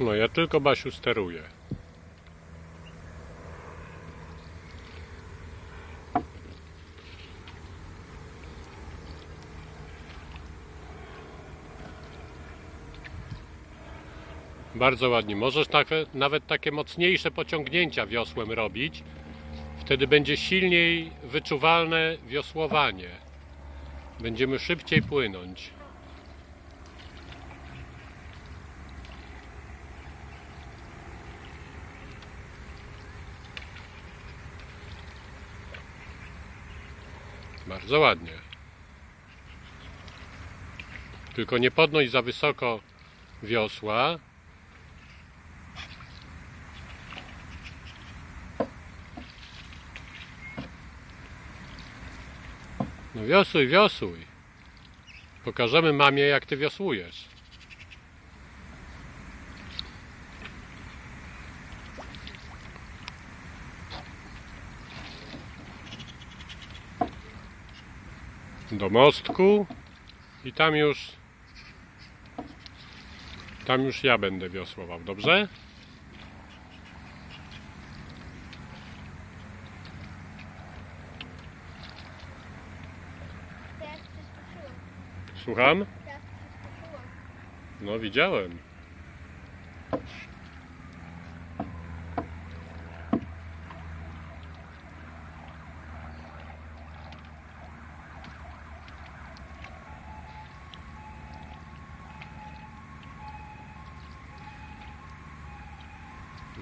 No ja tylko Basiu steruję. Bardzo ładnie. Możesz takie, nawet takie mocniejsze pociągnięcia wiosłem robić. Wtedy będzie silniej wyczuwalne wiosłowanie. Będziemy szybciej płynąć. Bardzo ładnie. Tylko nie podnoś za wysoko wiosła. No wiosłuj, wiosłuj. Pokażemy mamie, jak ty wiosłujesz. Do mostku i tam już tam już ja będę wiosłował, dobrze? Słucham? Przyspieszyłam. No widziałem.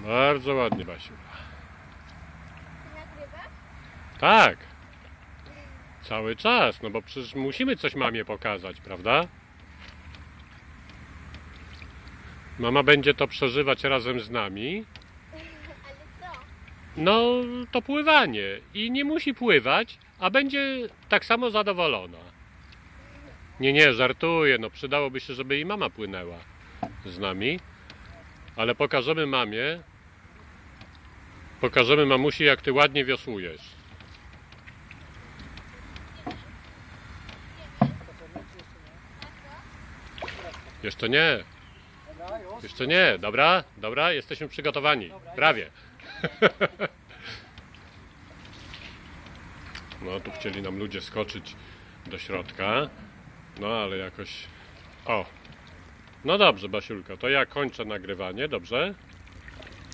Bardzo ładnie, Basiu. Tak. Cały czas, no bo przecież musimy coś mamie pokazać, prawda? Mama będzie to przeżywać razem z nami. Ale co? No, to pływanie. I nie musi pływać, a będzie tak samo zadowolona. Nie, nie, żartuję. No, przydałoby się, żeby i mama płynęła z nami. Ale pokażemy mamie. Pokażemy mamusi, jak ty ładnie wiosłujesz. Jeszcze nie. Jeszcze nie. Dobra, dobra, jesteśmy przygotowani. Prawie. No, tu chcieli nam ludzie skoczyć do środka. No, ale jakoś... O! No dobrze, Basiulka, to ja kończę nagrywanie, dobrze?